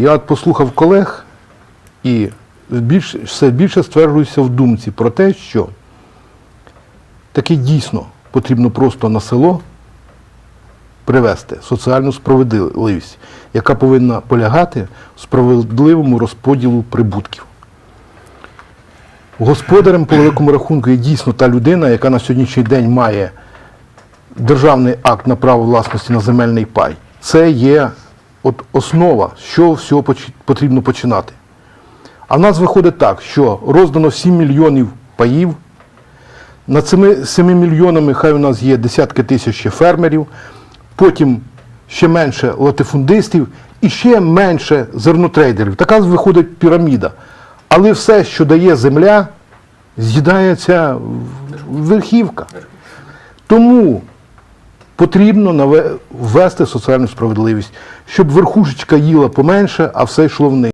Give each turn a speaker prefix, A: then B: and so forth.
A: Я от послухав колег і більш, все більше стверджуюся в думці про те, що таки дійсно потрібно просто на село привести соціальну справедливість, яка повинна полягати в справедливому розподілу прибутків. Господарем по великому рахунку є дійсно та людина, яка на сьогоднішній день має державний акт на право власності на земельний пай. Це є от основа, чого всього потрібно починати. А в нас виходить так, що роздано 7 мільйонів паїв. Над цими 7 мільйонами хай у нас є десятки тисяч фермерів, потім ще менше латифундистів і ще менше зернотрейдерів. Така виходить піраміда. Але все, що дає земля, з'їдається верхівка. Тому потрібно ввести соціальну справедливість, щоб верхушечка їла поменше, а все йшло вниз.